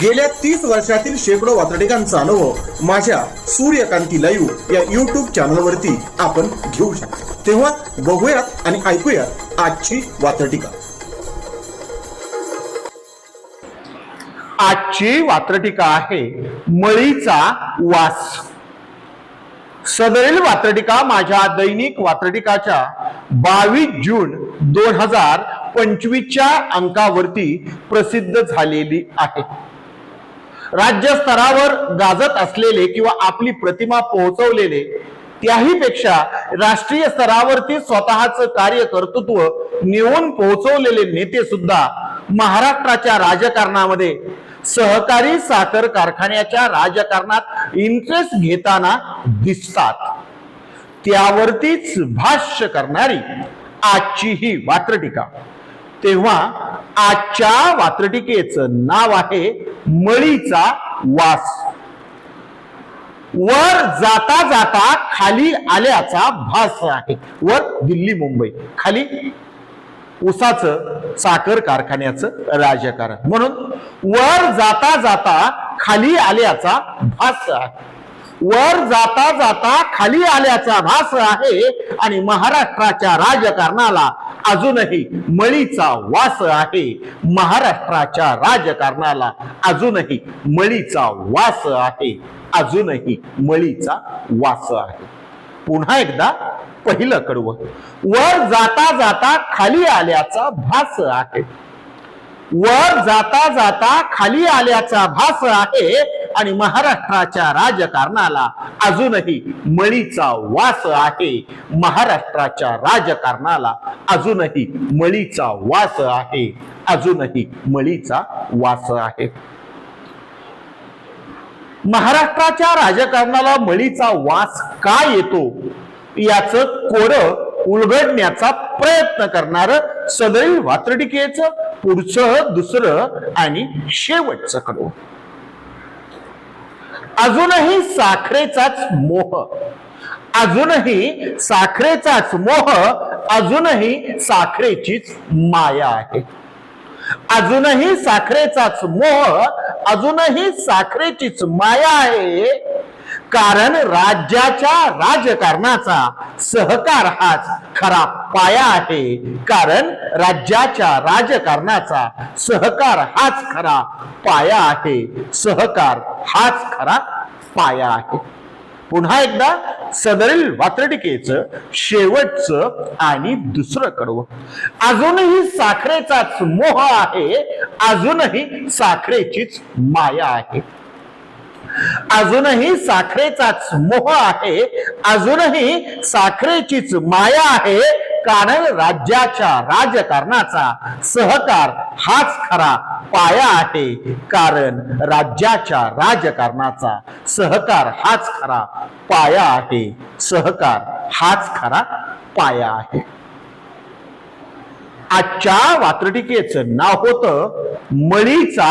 गेल्या तीस वर्षातील शेकडो वातडिकांचा अनुभव माझ्या सूर्यकांती लाईव्ह या युट्यूब चॅनलवरती आपण घेऊ शकतो. तेव्हा बघूयात आणि ऐकूयात आजची वातडिका आजची वात्रटिका आहे मळीचा वास. सदरील वात्रटिका माझ्या दैनिक वात्रटिकाच्या बावीस जून दोन हजार पंचवीसच्या अंकावरती प्रसिद्ध झालेली आहे. राज्य स्तरावर गाजत असलेले किंवा आपली प्रतिमा पोहोचवलेले त्याही पेक्षा राष्ट्रीय स्तरावरती स्वतःच कार्य कर्तृत्व नेऊन पोहोचवलेले नेते सुद्धा महाराष्ट्राच्या राजकारणामध्ये सहकारी साखर कारखान्याच्या राजकारणात इंटरेस्ट घेताना दिसतात. त्यावरतीच भाष्य करणारी आजची ही वात्रटिका. तेव्हा आजच्या वात्रटिकेचं नाव आहे मळीचा वास. वर जाता जाता खाली आल्याचा भास आहे. वर दिल्ली मुंबई. खाली उसाचं साखर कारखान्याचं राजकारण. म्हणून वर जाता जाता खाली आल्याचा भास आहे. वर जाता जाता खाली आल्याचा भास आहे आणि महाराष्ट्राच्या राजकारणाला अजूनही मळीचा वास आहे. महाराष्ट्राच्या राजकारणाला अजूनही मळीचा वास आहे. अजूनही मळीचा वास आहे. पुन्हा एकदा पहिलं कडवं. वर जाता जाता खाली आल्याचा भास आहे. वर जाता जाता खाली आल्याचा भास आहे. आणि महाराष्ट्राच्या राजकारणाला अजूनही मळीचा वास आहे. महाराष्ट्राच्या राजकारणाला अजूनही मळीचा वास आहे. अजूनही मळीचा वास आहे. महाराष्ट्राच्या राजकारणाला मळीचा वास का येतो? याच कोड उलगडण्याचा प्रयत्न करणार सदैव वात्रटिकेच पुढचं दुसरं आणि शेवटचं कडू अजूनही साखरेचाच मोह. अजूनही साखरेचाच मोह अजूनही साखरेचीच माया आहे. अजूनही साखरेचाच मोह अजूनही साखरेचीच माया आहे. कारण राज्याच्या राजकारणाचा सहकार हाच खरा पाया आहे. कारण राज्याच्या राजकारणाचा सहकार हाच खरा पाया आहे. सहकार हाच खरा पाया आहे. पुन्हा एकदा सदरील वात्रटिकेचं शेवटचं आणि दुसरं कडवं अजूनही साखरेचाच मोह आहे. अजूनही साखरेचीच माया आहे. अजूनही साखरेचाच मोह आहे अजूनही साखरेचीच माया आहे कारण राज्याच्या राजकारणाचा सहकार हाच खरा पाया आहे कारण राज्याच्या राजकारणाचा सहकार हाच खरा पाया आहे सहकार हाच खरा पाया आहे. आजच्या वात्रटिकेचं नाव होतं मळीचा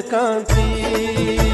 सूर्यकांती